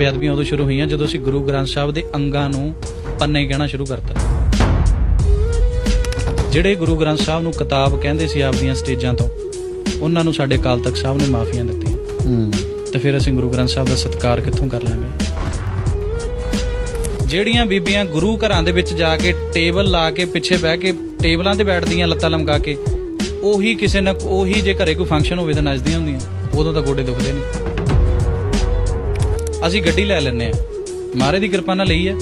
ਬੇਅਦਬੀਆਂ ਉਦੋਂ ਸ਼ੁਰੂ ਹੋਈਆਂ ਜਦੋਂ ਅਸੀਂ ਗੁਰੂ ਗ੍ਰੰਥ ਸਾਹਿਬ ਦੇ ਅੰਗਾਂ ਨੂੰ ਪੰਨੇ ਕਹਿਣਾ ਸ਼ੁਰੂ ਕਰਤਾ। ਜਿਹੜੇ ਗੁਰੂ ਗ੍ਰੰਥ ਸਾਹਿਬ ਨੂੰ ਕਿਤਾਬ ਕਹਿੰਦੇ ਸੀ ਆਪਦੀਆਂ ਸਟੇਜਾਂ ਤੋਂ ਉਹਨਾਂ ਨੂੰ ਸਾਡੇ ਅਕਾਲ ਤਖਤ ਸਾਹਿਬ ਨੇ ਮਾਫੀਆਂ ਦਿੱਤੀਆਂ। ਹੂੰ। ਤੇ ਫਿਰ ਅਸੀਂ ਗੁਰੂ ਗ੍ਰੰਥ ਸਾਹਿਬ ਦਾ ਸਤਿਕਾਰ ਕਿੱਥੋਂ ਕਰ ਲਾਂਗੇ? ਜਿਹੜੀਆਂ ਬੀਬੀਆਂ ਗੁਰੂ ਘਰਾਂ ਦੇ ਵਿੱਚ ਜਾ ਕੇ ਟੇਬਲ ਲਾ ਕੇ ਪਿੱਛੇ ਬਹਿ ਕੇ ਟੇਬਲਾਂ ਤੇ ਬੈਠਦੀਆਂ ਲੱਤਾਂ ਲਮਕਾ ਕੇ ਉਹੀ ਕਿਸੇ ਨਾ ਉਹੀ ਜੇ ਘਰੇ ਕੋਈ ਫੰਕਸ਼ਨ ਹੋਵੇ ਤਾਂ ਨੱਚਦੀਆਂ ਹੁੰਦੀਆਂ ਉਦੋਂ ਤਾਂ ਗੋਡੇ ਦੁਖਦੇ ਨੇ। ਅਸੀਂ ਗੱਡੀ ਲੈ ਲੈਨੇ ਆ ਮਾਰੇ ਦੀ ਕਿਰਪਾ ਨਾਲ ਲਈ ਆ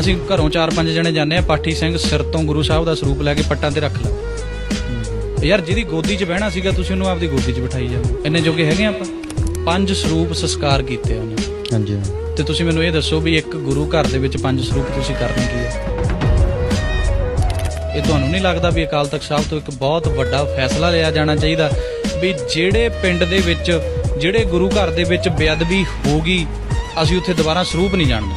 ਅਸੀਂ ਘਰੋਂ ਚਾਰ ਪੰਜ ਜਣੇ ਜਾਂਦੇ ਆ ਪਾਠੀ ਸਿੰਘ ਸਿਰ ਤੋਂ ਗੁਰੂ ਸਾਹਿਬ ਦਾ ਸਰੂਪ ਲੈ ਕੇ ਪੱਟਾਂ ਤੇ ਰੱਖ ਲਾ। ਯਾਰ ਜਿਹਦੀ ਗੋਦੀ 'ਚ ਬਹਿਣਾ ਸੀਗਾ ਤੁਸੀਂ ਉਹਨੂੰ ਆਪਦੀ ਗੋਦੀ 'ਚ ਬਿਠਾਈ ਜਾਂਦੇ ਇੰਨੇ ਜੋਗੇ ਹੈਗੇ ਆਪਾਂ? ਪੰਜ ਸਰੂਪ ਸੰਸਕਾਰ ਕੀਤੇ ਉਹਨੇ। ਹਾਂਜੀ। ਤੇ ਤੁਸੀਂ ਮੈਨੂੰ ਇਹ ਦੱਸੋ ਵੀ ਇੱਕ ਗੁਰੂ ਘਰ ਦੇ ਵਿੱਚ ਪੰਜ ਸਰੂਪ ਤੁਸੀਂ ਕਰਨੇ ਕੀ ਆ? ਇਹ ਤੁਹਾਨੂੰ ਨਹੀਂ ਲੱਗਦਾ ਵੀ ਅਕਾਲ ਤਖਤ ਸਾਹਿਬ ਤੋਂ ਇੱਕ ਬਹੁਤ ਵੱਡਾ ਫੈਸਲਾ ਲਿਆ ਜਾਣਾ ਚਾਹੀਦਾ? ਵੀ ਜਿਹੜੇ ਪਿੰਡ ਦੇ ਵਿੱਚ ਜਿਹੜੇ ਗੁਰੂ ਘਰ ਦੇ ਵਿੱਚ ਬੇਅਦਬੀ ਹੋਗੀ ਅਸੀਂ ਉੱਥੇ ਦੁਬਾਰਾ ਸਰੂਪ ਨਹੀਂ ਜਾਣਦੇ।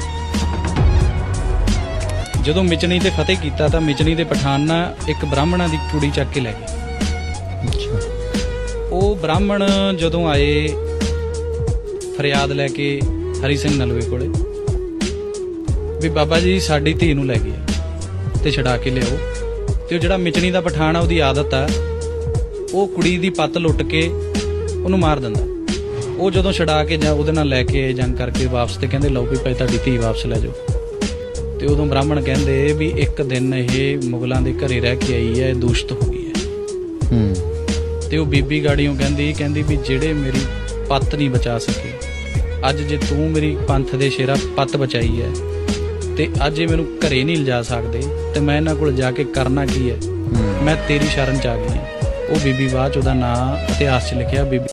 ਜਦੋਂ ਮਿਚਨੀ ਤੇ ਫਤਿਹ ਕੀਤਾ ਤਾਂ ਮਿਚਨੀ ਦੇ ਪਠਾਨ ਨਾ ਇੱਕ ਬ੍ਰਾਹਮਣਾਂ ਦੀ ਕੁੜੀ ਚੱਕ ਕੇ ਲੈ ਗਏ। ਉਹ ਬ੍ਰਾਹਮਣ ਜਦੋਂ ਆਏ ਫਰਿਆਦ ਲੈ ਕੇ ਹਰੀ ਸਿੰਘ ਨਲਵੇ ਕੋਲੇ ਵੀ ਬਾਬਾ ਜੀ ਸਾਡੀ ਧੀ ਨੂੰ ਲੈ ਗਏ ਤੇ ਛਡਾ ਕੇ ਲਿਆਓ। ਤੇ ਉਹ ਜਿਹੜਾ ਮਿਚਣੀ ਦਾ ਪਠਾਨ ਆ ਉਹਦੀ ਆਦਤ ਆ ਉਹ ਕੁੜੀ ਦੀ ਪੱਤ ਲੁੱਟ ਕੇ ਉਹਨੂੰ ਮਾਰ ਦਿੰਦਾ। ਉਹ ਜਦੋਂ ਛਡਾ ਕੇ ਜਾਂ ਉਹਦੇ ਨਾਲ ਲੈ ਕੇ ਜੰਗ ਕਰਕੇ ਵਾਪਸ ਤੇ ਕਹਿੰਦੇ ਲਓ ਵੀ ਭਾਈ ਤੁਹਾਡੀ ਧੀ ਵਾਪਸ ਲੈ ਜਾਓ। ਤੇ ਉਦੋਂ ਬ੍ਰਾਹਮਣ ਕਹਿੰਦੇ ਵੀ ਇੱਕ ਦਿਨ ਇਹ ਮੁਗਲਾਂ ਦੇ ਘਰੇ ਰਹਿ ਕੇ ਆਈ ਹੈ ਦੂਸ਼ਿਤ ਹੋ ਗਈ ਹੈ। ਹੂੰ। ਤੇ ਉਹ ਬੀਬੀ ਗਾੜੀਆਂ ਕਹਿੰਦੀ ਕਹਿੰਦੀ ਵੀ ਜਿਹੜੇ ਮੇਰੀ ਪੱਤ ਨਹੀਂ ਬਚਾ ਸਕੇ ਅੱਜ ਜੇ ਤੂੰ ਮੇਰੀ ਪੰਥ ਦੇ ਸ਼ੇਰਾ ਪੱਤ ਬਚਾਈ ਹੈ ਤੇ ਅੱਜ ਇਹ ਮੈਨੂੰ ਘਰੇ ਨਹੀਂ ਲਿਜਾ ਸਕਦੇ ਤੇ ਮੈਂ ਇਹਨਾਂ ਕੋਲ ਜਾ ਕੇ ਕਰਨਾ ਕੀ ਹੈ? ਹੂੰ। ਮੈਂ ਤੇਰੀ ਸ਼ਰਨ ਚ ਆ ਗਈ ਹਾਂ ਉਹ ਬੀਬੀ ਬਾਅਦ ਚ ਉਹਦਾ ਨਾਂ ਇਤਿਹਾਸ 'ਚ ਲਿਖਿਆ ਬੀਬੀ